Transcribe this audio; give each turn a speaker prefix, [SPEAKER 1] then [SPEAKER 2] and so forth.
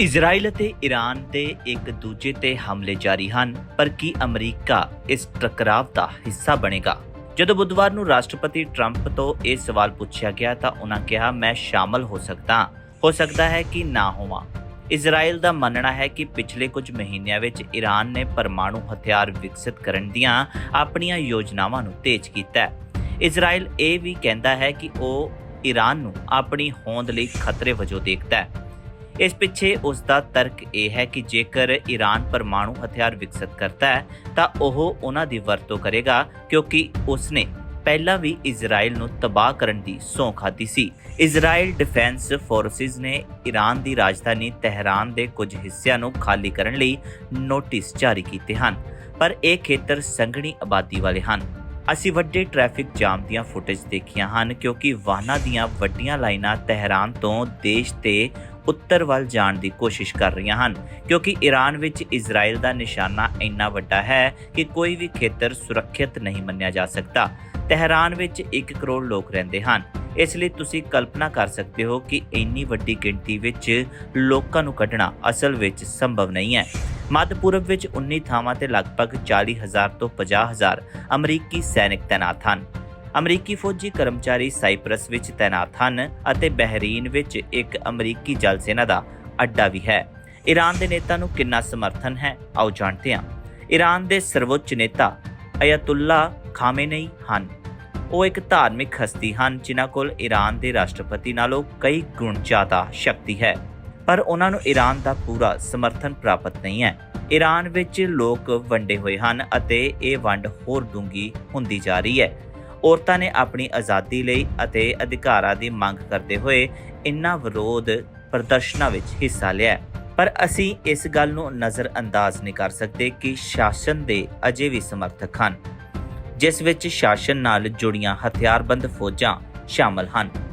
[SPEAKER 1] Israel ਅਤੇ Iran ਦੇ ਇੱਕ ਦੂਜੇ ਤੇ ਹਮਲੇ ਜਾਰੀ ਹਨ, ਪਰ ਕੀ ਅਮਰੀਕਾ ਇਸ ਟਕਰਾਵ ਦਾ ਹਿੱਸਾ ਬਣੇਗਾ? ਜਦੋਂ ਬੁੱਧਵਾਰ ਨੂੰ ਰਾਸ਼ਟਰਪਤੀ ਟਰੰਪ ਤੋਂ ਇਹ ਸਵਾਲ ਪੁੱਛਿਆ ਗਿਆ ਤਾਂ ਉਹਨਾਂ ਕਿਹਾ, ਮੈਂ ਸ਼ਾਮਲ ਹੋ ਸਕਦਾ, ਹਾਂ। ਹੋ ਸਕਦਾ ਹੈ ਕਿ ਨਾ ਹੋਵਾਂ। ਇਜ਼ਰਾਈਲ ਦਾ ਮੰਨਣਾ ਹੈ ਕਿ ਪਿਛਲੇ ਕੁਝ ਮਹੀਨਿਆਂ ਵਿੱਚ ਈਰਾਨ ਨੇ ਪਰਮਾਣੂ ਹਥਿਆਰ ਵਿਕਸਿਤ ਕਰਨ ਦੀਆਂ ਆਪਣੀਆਂ ਯੋਜਨਾਵਾਂ ਨੂੰ ਤੇਜ਼ ਕੀਤਾ ਹੈ। ਇਜ਼ਰਾਈਲ ਇਹ ਵੀ ਕਹਿੰਦਾ ਹੈ ਕਿ ਉਹ ਈਰਾਨ ਨੂੰ ਆਪਣੀ ਹੋਂਦ ਲਈ ਖਤਰੇ ਵਜੋਂ ਦੇਖਦਾ ਹੈ। ਇਸ ਪਿੱਛੇ ਉਸ ਦਾ ਤਰਕ ਇਹ ਹੈ ਕਿ ਜੇਕਰ ਈਰਾਨ ਪਰਮਾਣੂ ਹਥਿਆਰ ਵਿਕਸਿਤ ਕਰਦਾ ਹੈ, ਤਾਂ ਉਹ ਉਹਨਾਂ ਦੀ ਵਰਤੋਂ ਕਰੇਗਾ, ਕਿਉਂਕਿ ਉਸਨੇ ਪਹਿਲਾਂ ਵੀ ਇਜ਼ਰਾਈਲ ਨੂੰ ਤਬਾਹ ਕਰਨ ਦੀ ਸੌਂ ਖਾਧੀ ਸੀ। ਇਜ਼ਰਾਈਲ ਡਿਫੈਂਸ ਫੋਰਸਿਸ ਨੇ ਈਰਾਨ ਦੀ ਰਾਜਧਾਨੀ ਤਹਿਰਾਨ ਦੇ ਕੁਝ ਹਿੱਸਿਆਂ ਨੂੰ ਖਾਲੀ ਕਰਨ ਲਈ ਨੋਟਿਸ ਜਾਰੀ ਕੀਤੇ ਹਨ, ਪਰ ਇਹ ਖੇਤਰ ਸੰਘਣੀ ਆਬਾਦੀ ਵਾਲੇ ਹਨ। ਅਸੀਂ ਵੱਡੇ ਟ੍ਰੈਫਿਕ ਜਾਮ ਦੀਆਂ ਫੁਟੇਜ ਦੇਖੀਆਂ ਹਨ, ਕਿਉਂਕਿ ਵਾਹਨਾਂ ਦੀਆਂ ਵੱਡੀਆਂ ਲਾਈਨਾਂ ਤਹਿਰਾਨ ਤੋਂ ਦੇਸ਼ ਤੇ ਉੱਤਰ ਵੱਲ ਜਾਣ ਦੀ ਕੋਸ਼ਿਸ਼ ਕਰ ਰਹੀਆਂ ਹਨ, ਕਿਉਂਕਿ ਈਰਾਨ ਵਿੱਚ ਇਜ਼ਰਾਈਲ ਦਾ ਨਿਸ਼ਾਨਾ ਇੰਨਾ ਵੱਡਾ ਹੈ ਕਿ ਕੋਈ ਵੀ ਖੇਤਰ ਸੁਰੱਖਿਅਤ ਨਹੀਂ ਮੰਨਿਆ ਜਾ ਸਕਦਾ। ਤਹਿਰਾਨ ਵਿੱਚ 1 ਕਰੋੜ ਲੋਕ ਰਹਿੰਦੇ ਹਨ। ਇਸ ਲਈ ਤੁਸੀਂ ਕਲਪਨਾ ਕਰ ਸਕਦੇ ਹੋ ਕਿ ਇੰਨੀ ਵੱਡੀ ਗਿਣਤੀ ਵਿੱਚ ਲੋਕਾਂ ਨੂੰ ਕੱਢਣਾ ਅਸਲ ਵਿੱਚ ਸੰਭਵ ਨਹੀਂ ਹੈ। ਮੱਧ ਪੂਰਬ ਵਿੱਚ 19 ਥਾਵਾਂ ਤੇ ਲਗਭਗ 40000 ਤੋਂ 50000 ਅਮਰੀਕੀ ਸੈਨਿਕ ਤੈਨਾਤ ਹਨ। ਅਮਰੀਕੀ ਫੌਜੀ ਕਰਮਚਾਰੀ ਸਾਈਪਰਸ ਵਿੱਚ ਤੈਨਾਤ ਹਨ ਅਤੇ ਬਹਿਰੀਨ ਵਿੱਚ ਇੱਕ ਅਮਰੀਕੀ ਜਲ ਸੈਨਾ ਦਾ ਅੱਡਾ ਵੀ ਹੈ। ਈਰਾਨ ਦੇ ਨੇਤਾ ਨੂੰ ਕਿੰਨਾ ਸਮਰਥਨ ਹੈ, ਆਓ ਜਾਣਦੇ ਹਾਂ। ਈਰਾਨ ਦੇ ਸਰਵਉੱਚ ਨੇਤਾ ਅਯਤੁੱਲਾ ਖਾਮੇਨਈ ਹਨ। ਉਹ ਇੱਕ ਧਾਰਮਿਕ ਹਸਤੀ ਹਨ, ਜਿਨ੍ਹਾਂ ਕੋਲ ਈਰਾਨ ਦੇ ਰਾਸ਼ਟਰਪਤੀ ਨਾਲੋਂ ਕਈ ਗੁਣ ਜ਼ਿਆਦਾ ਸ਼ਕਤੀ ਹੈ। ਪਰ ਉਹਨਾਂ ਨੂੰ ਈਰਾਨ ਦਾ ਪੂਰਾ ਸਮਰਥਨ ਪ੍ਰਾਪਤ ਨਹੀਂ ਹੈ। ਈਰਾਨ ਵਿੱਚ ਲੋਕ ਵੰਡੇ ਹੋਏ ਹਨ ਅਤੇ ਇਹ ਵੰਡ ਹੋਰ ਡੂੰਗੀ ਹੁੰਦੀ ਜਾ ਰਹੀ ਹੈ। ਔਰਤਾਂ ਨੇ ਆਪਣੀ ਆਜ਼ਾਦੀ ਲਈ ਅਤੇ ਅਧਿਕਾਰਾਂ ਦੀ ਮੰਗ ਕਰਦੇ ਹੋਏ ਇਨ੍ਹਾਂ ਵਿਰੋਧ ਪ੍ਰਦਰਸ਼ਨਾਂ ਵਿੱਚ ਹਿੱਸਾ ਲਿਆ ਪਰ ਅਸੀਂ ਇਸ ਗੱਲ ਨੂੰ ਨਜ਼ਰਅੰਦਾਜ਼ ਨਹੀਂ ਕਰ ਸਕਦੇ ਕਿ ਸ਼ਾਸਨ ਦੇ ਅਜੇ ਵੀ ਸਮਰਥਕ ਹਨ, ਜਿਸ ਵਿੱਚ ਸ਼ਾਸਨ ਨਾਲ ਜੁੜੀਆਂ ਹਥਿਆਰਬੰਦ ਫੌਜਾਂ ਸ਼ਾਮਲ ਹਨ।